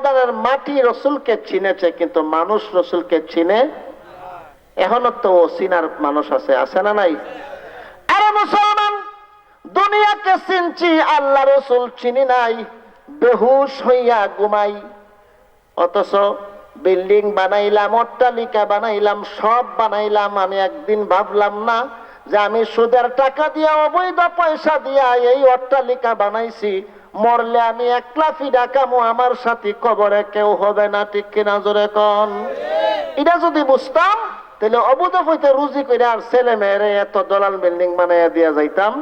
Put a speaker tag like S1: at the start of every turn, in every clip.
S1: ময়দানের মাটি রসুলকে চিনেছে, কিন্তু মানুষ রসুলকে চিনে এখনও তো ও চিনার মানুষ আছে আছে না নাই? আরে মুসলমান, দুনিয়াকে চিনছি, আল্লাহ রসুল চিনি নাই, বেহুশ হইয়া ঘুমাই। অথচ বিল্ডিং বানাইলাম, অট্টালিকা বানাইলাম, সব বানাইলাম, আমি একদিন ভাবলাম না যে আমি সুদের টাকা দিয়া, অবৈধ পয়সা দিয়া এই অট্টালিকা বানাইছি। মরলে আমি একলা ফিডা কামো, আমার সাথে কবরে কেউ হবে না, ঠিক কিনা জোরে কন? এটা যদি বুঝতাম, তাহলে অবুধ হইতে রুজি করে আর ছেলে মেয়েরে এত দলাল বিল্ডিং বানাইয়া দিয়া যাইতাম।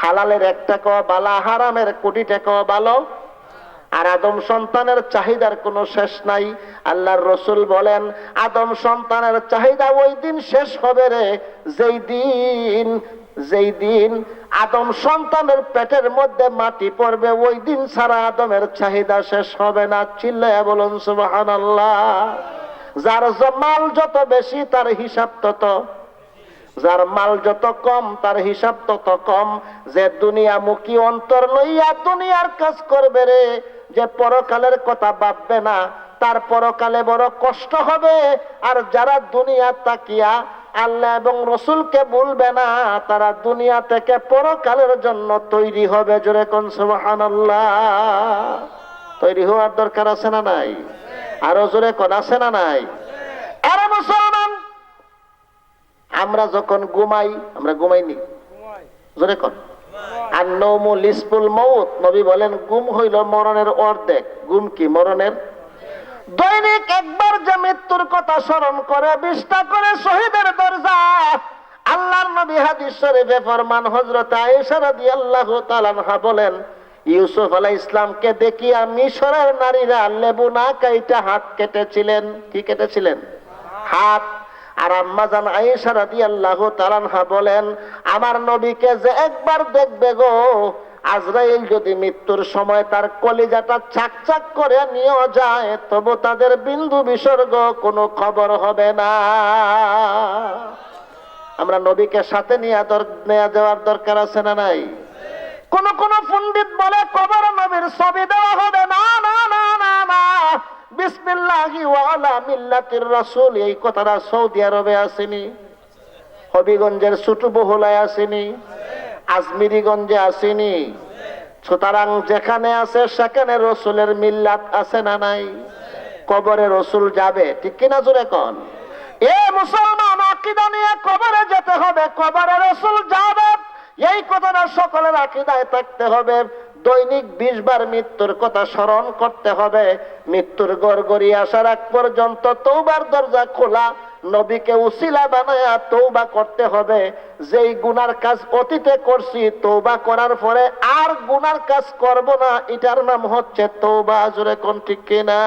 S1: হালালের এক টাকা বালা, হারামের কোটি টাকা ভালো আর আদম সন্তানের চাহিদার কোনো শেষ নাই। আল্লাহর রসুল বলেন, আদম সন্তানের চাহিদা ওই দিন শেষ হবে রে, যেই দিন যেই দিন আদম সন্তানের পেটের মধ্যে মাটি পড়বে, ওই দিন সারা আদমের চাহিদা শেষ হবে না। চিল্লায় বলুন সুবাহান যার মাল যত বেশি, তার হিসাব তত। যার মাল যত কম, তার হিসাব তত কম। যে দুনিয়া মুখী অন্তর লইয়া দুনিয়ার কাজ করবে রে, যে পরকালের কথা ভাববে না, তার পরকালে বড় কষ্ট হবে। আর যারা দুনিয়া তাকিয়া আল্লাহ এবং রসুলকে বলবে না, তারা দুনিয়া থেকে পরকালের জন্য তৈরি হবে। জোরে কোন সুবহানাল্লাহ। তৈরি হওয়ার দরকার আছে না নাই? আরও জোরে কোন আছে না নাই? আরে মুসলমান, আমরা যখন ঘুমাই, আমরা ঘুমাইনি। জোরে কর আর নৌমু লিসপুল মৌত নবী বলেন গুম হইল মরণের অর্ধেক। গুম কি মরণের? দৈনিক একবার যে মৃত্যুর কথা স্মরণ করে বিষ্টা করে শহীদের দরজা আল্লাহর নবী হাদিস শরীফে ফরমান হযরত আয়েশা রাদিয়াল্লাহু তাআলা বলেন, ইউসুফ আলাইহিস ইসলামকে দেখিয়া মিশরের নারীরা লেবু না কাইটা হাত কেটেছিলেন। কি কেটেছিলেন? হাত। আর আম্মা জান আয়েশা রাদিয়াল্লাহু তাআলা বলেন, আমার নবীকে যে একবার দেখবে গো আজরাইল যদি মৃত্যুর সময় তার কলিজাটা চাকচাক করে নিয়ে যায়, তবু তাদের বিন্দু বিসর্গ কোনো খবর হবে না। আমরা নবীকে সাথে নিয়ে নেয়া দেওয়ার দরকার আছে না নাই? কোন কোন পণ্ডিত বলে কবর নবীর ছবি দেওয়া হবে না না না না না। বিসমিল্লাহি ওয়ালা মিল্লাতির রাসূল, এই কথাটা সৌদি আরবে আসেনি, হবিগঞ্জের ছোট বহুলায় আসেনি। আজমিরিগঞ্জে আসেনি। সুতরাং যেখানে আছে সেখানে রসুলের মিল্লাত আছে না নাই? কবরে রসুল যাবে, ঠিক কিনা জোরে কন? এ মুসলমান, আকিদা নিয়ে কবরে যেতে হবে, কবরে রসুল যাবে, এই কথাটা সকলের আকিদায় থাকতে হবে। দৈনিক বিশ বার মৃত্যুর কথা স্মরণ করতে হবে। মৃত্যুর গড়গড়ি আসার আগ পর্যন্ত তৌবার দরজা খোলা নবীকে উসিলা বানায়া তৌবা করতে হবে। যেই গুনার কাজ অতীতে করছি তৌবা করার পরে আর গুনার কাজ করব না, এটার নাম হচ্ছে তৌবা জোরে কোন ঠিক কিনা?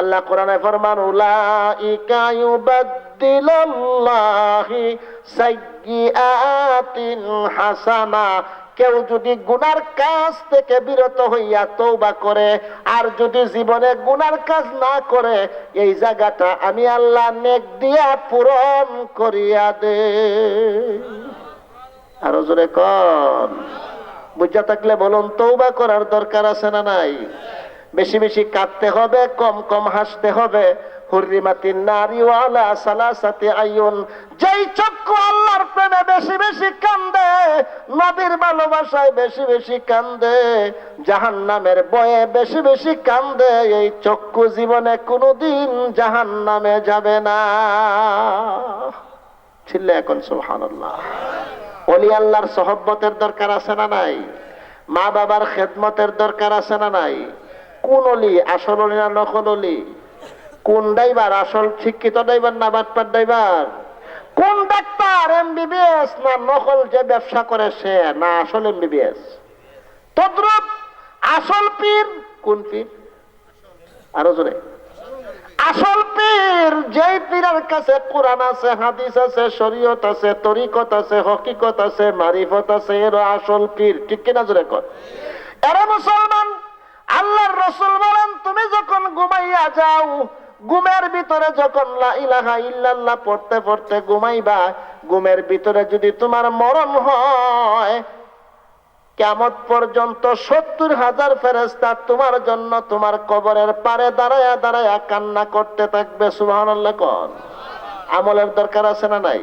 S1: আল্লাহ কোরআনে ফরমান, উলাইকা ইউবাদদিলুল্লাহি সাইয়্যাতিন হাসানা। কেউ যদি গুনার কাজ থেকে বিরত হইয়া তৌবা করে, আর যদি জীবনে গুনার কাজ না করে, এই জায়গাটা আমি আল্লাহ নেক দিয়া পূরণ করিয়া দে। আরও জোরে কন। বুঝা থাকলে বলুন তৌবা করার দরকার আছে না নাই? বেশি বেশি কাঁদতে হবে, কম কম হাসতে হবে। হুররিমাতিন নারী ওয়ালা সালাসাতি আইয়ুন। যেই চক্ষু প্রেমে বেশি বেশি কান্দে, নবীর ভালোবাসায় বেশি বেশি কান্দে, জাহান্নামের বয়ে বেশি বেশি কান্দে, এই চক্ষু জীবনে কোনোদিন জাহান্নামে যাবে না। ছিল এখন সুবহানাল্লাহ। অলি আল্লাহর সহব্বতের দরকার আছে না নাই? মা বাবার খেদমতের দরকার আছে না নাই? কোন অলি আসল অলি না নকল অলি কোন ড্রাইভার আসল শিক্ষিত ড্রাইভার না বাটপার ড্রাইভার? কোন ডাক্তার এমবিবিএস না নকল যে ব্যবসা করে সে? না, আসল এমবিবিএস তদ্রুপ আসল পীর, কোন পীর? আরও জোরে। আসল পীর, যেই পীরের কাছে কোরআন আছে, হাদিস আছে, শরীয়ত আছে, তরিকত আছে, হকিকত আছে, মারিফত আছে, এর আসল পীর। ঠিক কিনা জোরে কর? এরা মুসলমান। আল্লাহর রসুল বলেন, তুমি যখন ঘুমাইয়া যাও ঘুমের ভিতরে যখন ইল্লাল্লাহ পড়তে পড়তে ঘুমাইবা, ঘুমের ভিতরে যদি তোমার মরণ হয় কেমন পর্যন্ত সত্তর হাজার ফেরেস্তা তোমার জন্য তোমার কবরের পারে দাঁড়ায়া দাঁড়ায়া কান্না করতে থাকবে সুবাহ কন। আমলের দরকার আছে না নাই?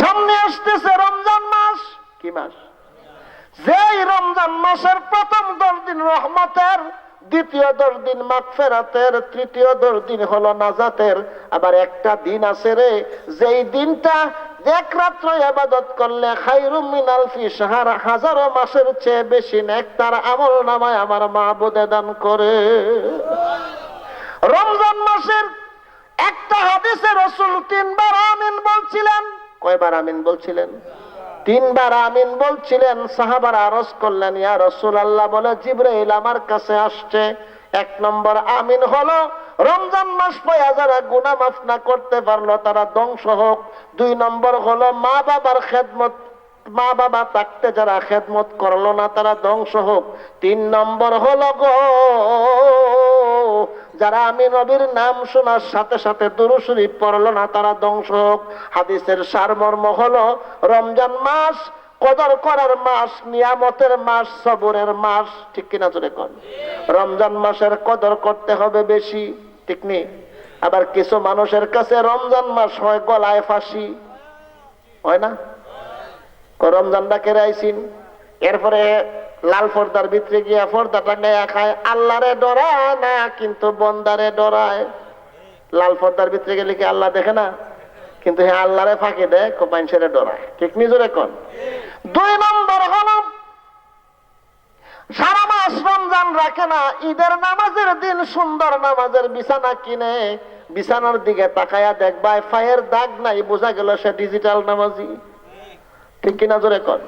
S1: সামনে আসতেছে রমজান মাস। কি মাস? যেই রমজান মাসের প্রথম দশ দিন রহমতের দ্বিতীয় দশ দিন মাগফেরাতের তৃতীয় দশ দিন হলো নাজাতের। আবার একটা দিন আছে রে, যেই দিনটা এক রাত্র আবাদত করলে খাইরুম মিনাল ফি হাজারো মাসের চেয়ে বেশি নেক তার আমল নামায় আমার মা দান করে। রমজান মাসের একটা হাদিসে রসুল তিনবার আমিন বলছিলেন। কয়বার আমিন বলছিলেন? তিনবার আমিন বলছিলেন, সাহাবার আরজ করলেন, ইয়া রসুল আল্লাহ বলে, জিব্রাইল আমার কাছে আসছে। এক নম্বর আমিন হলো, রমজান মাস পয়া যারা গুনা মাফ না করতে পারল, তারা ধ্বংস হোক। দুই নম্বর হলো, মা বাবার খেদমত, মা বাবা থাকতে যারা খেদমত করল না, তারা ধ্বংস হোক। তিন নম্বর হলো গো যারা আমি নবীর নাম শোনার সাথে সাথে দুরুশরীফ পড়ল না, তারা ধ্বংস হোক। হাদিসের সারমর্ম হলো, রমজান মাস, কদর করার মাস, নিয়ামতের মাস, সবরের মাস। ঠিক কিনা জোরে কর রমজান মাসের কদর করতে হবে বেশি, ঠিক নেই আবার কিছু মানুষের কাছে রমজান মাস হয় গলায় ফাঁসি। হয় না? রমজানটা কেড়ে আইসিন এরপরে লাল পর্দার ভিতরে গিয়া পর্দা টাঙ্গাইয়া খায়। আল্লাহরে ডরায় না, কিন্তু বন্দারে ডরায়। লাল পর্দার ভিতরে গেলে কি আল্লাহ দেখে না? কিন্তু হ্যাঁ আল্লাহরে ফাঁকি দেয় কোপাইনসেরে ডরায়। ঠিক নিজরে কন? দুই নম্বর হল, সারা মাস রমজান রাখে না, ঈদের নামাজের দিন সুন্দর নামাজের বিছানা কিনে, বিছানার দিকে তাকায়া দেখবায় ফায়ের দাগ নাই, বোঝা গেল সে ডিজিটাল নামাজি। ঠিক কিনা জোরে কর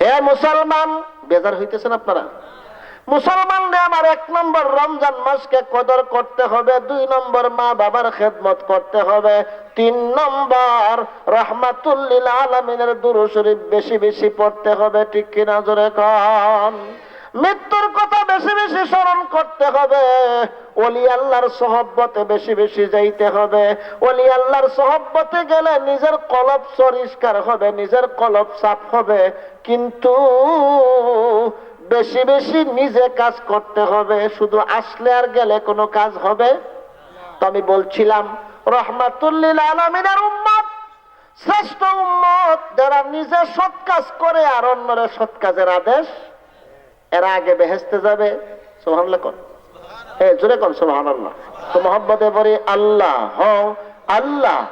S1: হে মুসলমান বেজার হইতেছেন আপনারা? মুসলমানদের আমার এক নম্বর রমজান মাসকে কদর করতে হবে, দুই নম্বর মা বাবার খেদমত করতে হবে, তিন নম্বর রহমাতুল্লিল আলমিনের দুরু শরীফ বেশি বেশি পড়তে হবে, ঠিক কিনা জোরে কন? মৃত্যুর কথা বেশি বেশি স্মরণ করতে হবে। ওলি আল্লাহর সহব্বতে বেশি বেশি যাইতে হবে। ওলি আল্লাহর সহব্বতে গেলে নিজের কলব পরিষ্কার হবে, নিজের কলব সাফ হবে। কিন্তু বেশি বেশি নিজে কাজ করতে হবে। শুধু আসলে আর গেলে কোনো কাজ হবে? তো আমি বলছিলাম, রহমাতুল্লিল আলমিনের উম্মত, শ্রেষ্ঠ উম্মত, যারা নিজে সৎ কাজ করে আর অন্যরা সৎ কাজের আদেশ এরা আগে বেহেস্তে যাবে আল্লাহ বলি আল্লাহ হও, আল্লাহ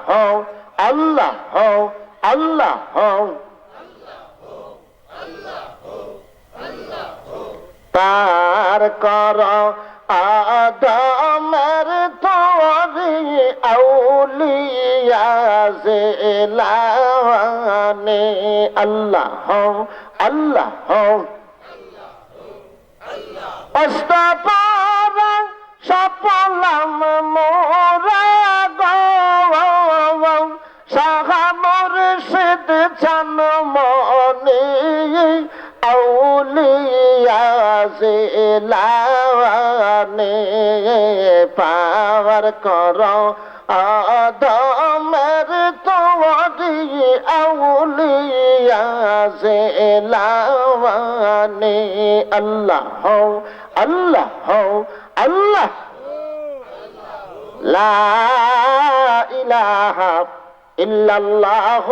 S1: আল্লাহ হও, আল্লাহ তার কর আদমের তোরি আউলিয়া জেলানে আল্লাহ হও, আল্লাহ সপলাম মোরা গো সাহা মুর্শিদ চান মনি আউলিয়া জেলানে পাওয়ার কর আদমের তোরি আউলিয়া জেলানে আল্লাহ আল্লাহ হও আল্লাহ। লা ইল্লাল্লাহ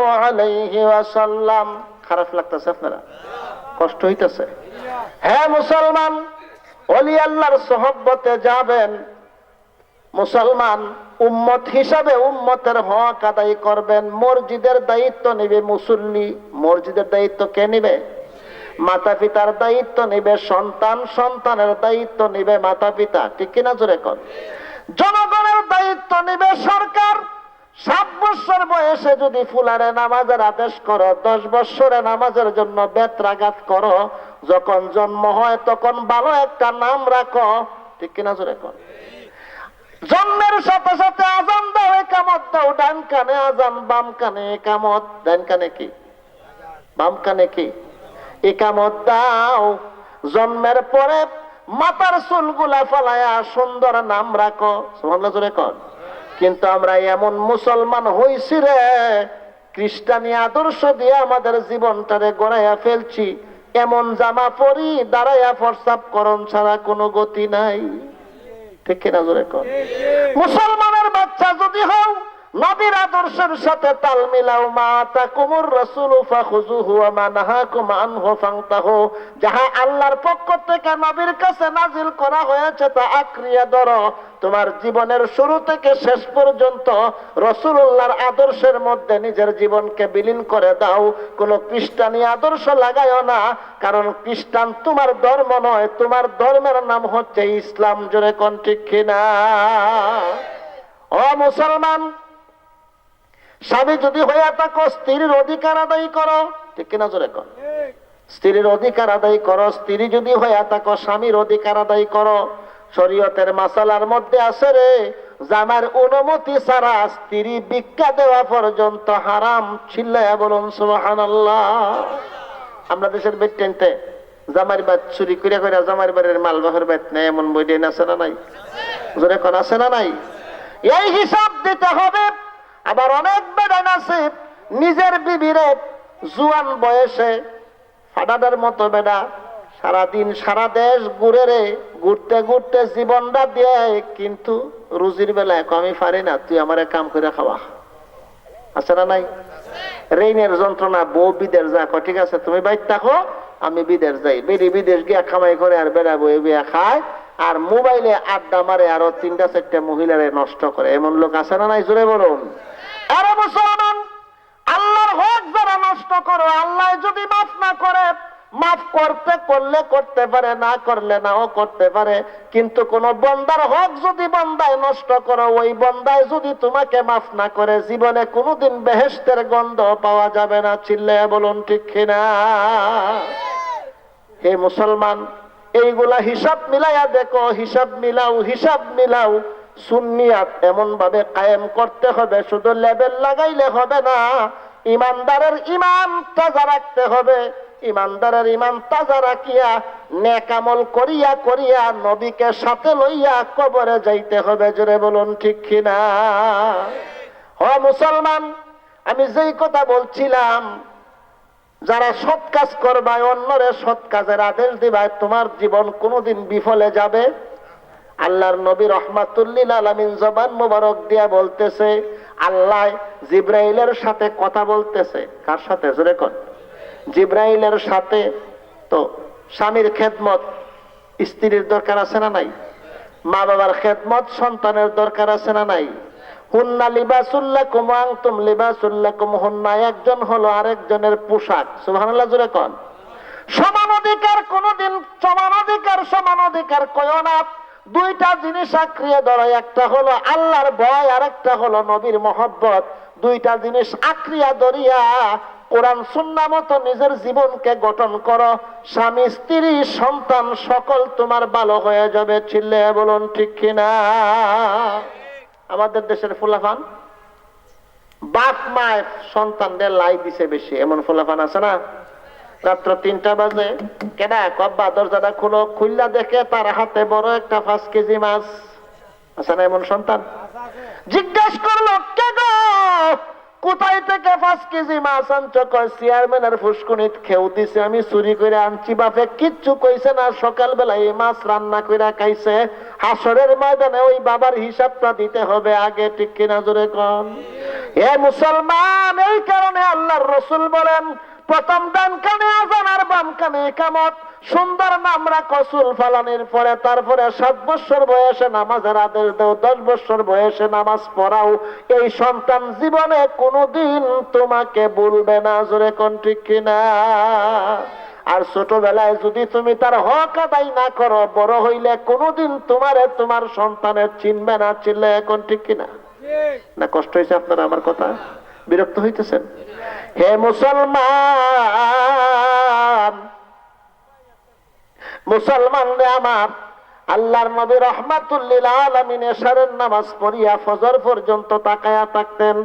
S1: আলাইহি খারাপ লাগতেছে আপনারা? কষ্ট হইতেছে। হ্যাঁ মুসলমান ওলি আল্লাহর সহব্বতে যাবেন। মুসলমান উম্মত হিসাবে উম্মতের হক আদায় করবেন। মসজিদের দায়িত্ব নেবে মুসল্লি। মসজিদের দায়িত্ব কে নিবে? মাতা পিতার দায়িত্ব নিবে, সন্তান সন্তানের দায়িত্ব নিবে মাতা পিতা ঠিক কিনা জোরে কর জনগণের দায়িত্ব নিবে সরকার। সাত বছর বয়সে যদি ফুলারে নামাজের আদেশ করো, দশ বছরে নামাজের জন্য বেত্রাঘাত করো, যখন জন্ম হয় তখন ভালো একটা নাম রাখো। ঠিক কিনা জোরে কর জন্মের সাথে সাথে আজান দাও একামত দাও। ডান কানে আজান, বাম কানে একামত ডান কানে কি? বাম কানে কি? একামত দাও। জন্মের পরে মাতার চুলগুলা ফলায়া সুন্দর নাম রাখো। জোরে কর কিন্তু আমরা এমন মুসলমান হইছি রে, খ্রিস্টানি আদর্শ দিয়ে আমাদের জীবনটারে গড়াইয়া ফেলছি। এমন জামা পরি দাঁড়াইয়া ফরসাপ করণ ছাড়া কোনো গতি নাই। ঠিক কিনা জোরে কর। মুসলমানের বাচ্চা যদি হও নবীর আদর্শের সাথে তাল মিলাও মা তাকুমুর রাসূলু ফাখুযুহু ওয়া মা যাহা আল্লাহর পক্ষ থেকে নবীর কাছে নাজিল করা হয়েছে তা আঁকড়িয়ে ধরো। তোমার জীবনের শুরু থেকে শেষ পর্যন্ত রসুল্লাহর আদর্শের মধ্যে নিজের জীবনকে বিলীন করে দাও। কোনো খ্রিস্টানি আদর্শ লাগাইও না, কারণ খ্রিস্টান তোমার ধর্ম নয়, তোমার ধর্মের নাম হচ্ছে ইসলাম। জোরে কোন ঠিক কিনা? ও মুসলমান স্বামী যদি হইয়া থাকো, স্ত্রীর অধিকার আদায় করো। ঠিক কিনা জোরে কর স্ত্রীর অধিকার আদায় করো, স্ত্রী যদি হইয়া থাকো, স্বামীর অধিকার আদায় করো। শরীয়তের মাসালার মধ্যে আছে রে জামার অনুমতি ছাড়া স্ত্রী ভিক্ষা দেওয়া পর্যন্ত হারাম চিল্লায়া বলুন, সুবহানাল্লাহ। আমরা দেশের বেটেনতে জামার বাদ চুরি করে করে জামার বাড়ির মাল বাহের বাদ নেই, এমন বই দেন আছে না নাই? জোরে কোন, আছে না নাই? এই হিসাব দিতে হবে আবার অনেক বেড়ান আছে। নিজের বিবিরে জুয়ান বয়সে ফাটাদের মতো বেড়া সারাদিন সারা দেশ ঘুরে রে, ঘুরতে ঘুরতে জীবনটা দিয়ে, কিন্তু রুজির বেলায় আমি পারি না, তুই আমার কাম করে খাওয়া। আছে না নাই? রেইনের যন্ত্রণা, বউ বিদেশ যা ঠিক আছে, তুমি বাইর থাকো, আমি বিদেশ যাই। বেরি বিদেশ গিয়া খামাই করে আর বেড়া বয়ে বিয়া খায়, আর মোবাইলে আড্ডা মারে, আরও তিনটা চারটা মহিলারে নষ্ট করে। এমন লোক আছে না নাই? জুড়ে বলুন। আরে মুসলমান, আল্লাহর হক যারা নষ্ট করো, আল্লাহ যদি মাফ না করে, মাফ করতে, করলে করতে পারে, না করলে নাও করতে পারে। কিন্তু কোন বন্দার হক যদি বন্দায় নষ্ট করো, ওই বন্দায় যদি তোমাকে মাফ না করে, জীবনে কোনোদিন বেহেস্তের গন্ধ পাওয়া যাবে না। চিল্লে বলুন, ঠিক কিনা? হে মুসলমান, এইগুলা হিসাব মিলাইয়া দেখো, হিসাব মিলাও হিসাব মিলাও। সুন্নিয়াত এমন ভাবে কায়েম করতে হবে, শুধু লেবেল লাগাইলে হবে না, ইমানদারের ইমান তাজা রাখতে হবে। ইমানদারের ইমান তাজা রাখিয়া নেকামল করিয়া করিয়া নবীকে সাথে লইয়া কবরে যাইতে হবে, জোরে বলুন ঠিক কিনা? হ মুসলমান, আমি যেই কথা বলছিলাম, যারা সৎ কাজ করবা অন্যরে সৎ কাজের আদেশ দিবায়, তোমার জীবন কোনোদিন বিফলে যাবে? আল্লাহর নবী রহমাতুল্লিল আলমিন জবান মুবারক দিয়া বলতেছে, আল্লাহ জিব্রাইলের সাথে কথা বলতেছে। কার সাথে? কর জিব্রাইলের সাথে তো স্বামীর খেদমত স্ত্রীর দরকার আছে না নাই? মা বাবার খেদমত সন্তানের দরকার আছে না নাই? হুন্না লিবাসুল্লাহ কুমাং তুম লিবাসুল্লাহ কুম হুন্না একজন হলো আরেকজনের পোশাক। সুবহানাল্লাহ, জোরে কন। সমান অধিকার কোনদিন, সমান অধিকার সমান অধিকার কয় না। দুইটা জিনিস আঁকড়িয়ে ধরো, একটা হলো আল্লাহর ভয় আর একটা হলো নবীর মহব্বত। দুইটা জিনিস আঁকড়িয়া ধরিয়া কোরআন সুন্না মতো নিজের জীবনকে গঠন করো। স্বামী, স্ত্রী, সন্তান, সকল তোমার ভালো হয়ে যাবে ছিলে বলুন ঠিক কিনা? আমাদের দেশের ফুলাফান বাপ মায়ের সন্তানদের লাই দিছে বেশি, এমন ফুলাফান আছে না? রাত্র তিনটা বাজে। কেডা, কব্বা, দরজাটা খুলো খুললা দেখে তার হাতে বড় একটা পাঁচ কেজি মাছ। আছে না, এমন সন্তান? জিজ্ঞেস করল, কে কোথায় থেকে পাঁচ কেজি মাছ আনছ? কয়, চেয়ারম্যানের ফুসকুনিত খেউ দিছে, আমি চুরি করে আনছি, বাপে। কিচ্ছু কইছে না সকালবেলা এই মাছ রান্না করে খাইছে। হাসরের ময়দানে ওই বাবার হিসাবটা দিতে হবে আগে, ঠিক কিনা কন? এ মুসলমান, এই কারণে আল্লাহর রসুল বলেন প্রথম ডান কানে আজান আর বাম কানে কামত সুন্দর নাম রাখো চুল ফালানির পরে তারপরে সাত বছর বয়সে নামাজের আদেশ দেও দশ বছর বয়সে নামাজ পড়াও। এই সন্তান জীবনে কোনোদিন তোমাকে বলবে না জোরে কোন ঠিক কিনা? আর ছোটবেলায় যদি তুমি তার হক আদায় না করো বড় হইলে কোনোদিন তোমারে তোমার সন্তানের চিনবে না চিনলে এখন ঠিক কিনা? না কষ্ট হয়েছে আপনারা আমার কথা? বিরক্ত হইতেছেন? হে মুসলমান মুসলমান রে আমার আল্লাহর নবী রহমাতুল্লিল আলমিন এশারের নামাজ পড়িয়া ফজর পর্যন্ত তাকায়া থাকতেন।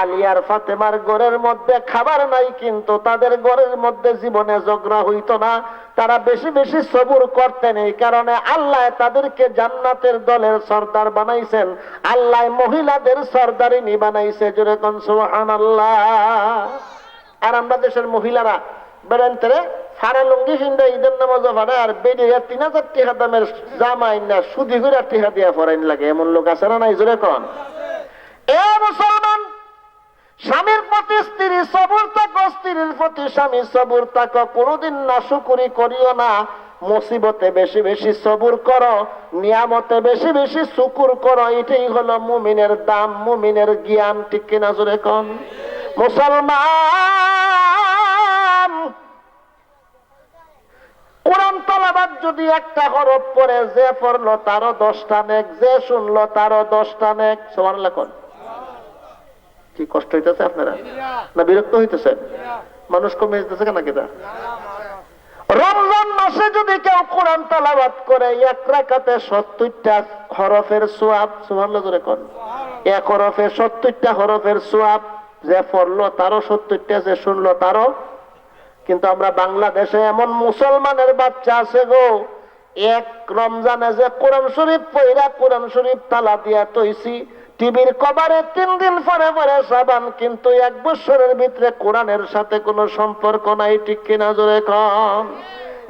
S1: আলিয়ার ফাতেমার ঘরের মধ্যে খাবার নাই, কিন্তু তাদের ঘরের মধ্যে জীবনে ঝগড়া হইত না। তারা বেশি বেশি সবুর করতেন, এই কারণে আল্লাহ তাদেরকে জান্নাতের দলের সর্দার বানাইছেন। আল্লাহ মহিলাদের সর্দারিনী বানাইছে, জোরে কোন সুবহানাল্লাহ। আর আমরা দেশের মহিলারা বেড়ান্তরে সারা লুঙ্গি হিন্দা ঈদের নামাজ ভাড়া আর বেরিয়ে তিন হাজার দামের জামা না সুদি দিয়া ফরাইন লাগে। এমন লোক আছে না নাই জোরে কন? এ মুসলমান, স্বামীর প্রতি স্ত্রী সবুর স্ত্রীর প্রতি স্বামী সবুর কোনোদিন না শুকুরি করিও না। মুসিবতে বেশি বেশি সবুর করো, নিয়ামতে বেশি বেশি শুকুর করো, এটাই হলো মুমিনের দাম, মুমিনের জ্ঞান, ঠিক কিনা জোরে কন? মুসলমান যদি একটা হরফ পরে যে পড়ল, তারও দশটা নেক, যে শুনলো, তারও দশটা নেক। সমান লেখন কি কষ্ট হইতেছে আপনারা? না, বিরক্ত হইতেছে? মানুষ কমে যেতেছে কেন কেটা রমজান মাসে যদি কেউ কোরআন তালাবাদ করে, এক রাকাতে সত্তরটা হরফের সোয়াব, সুবহানাল্লাহ জোরে কোন। এক হরফে সত্তরটা হরফের সোয়াব, যে পড়ল, তারও সত্তরটা, যে শুনলো, তারও কিন্তু আমরা বাংলাদেশে এমন মুসলমানের বাচ্চা আছে গো, এক রমজানে যে কোরআন শরীফ পইরা কোরআন শরীফ তালা দিয়া তৈছি টিভির কভারে তিন দিন পরে পরে সাবান, কিন্তু এক বছরের ভিতরে কোরআনের সাথে কোনো সম্পর্ক নাই, ঠিক কিনা জোরে কম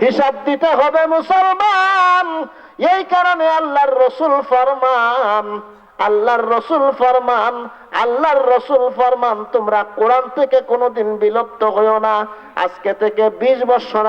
S1: হিসাব দিতে হবে মুসলমান, এই কারণে আল্লাহর রসুল ফরমান আল্লাহর রসুল ফরমান, আল্লাহর রসুল ফরমান, তোমরা কোরআন থেকে কোনোদিন বিলুপ্ত হইও না। আজকে থেকে বিশ বছর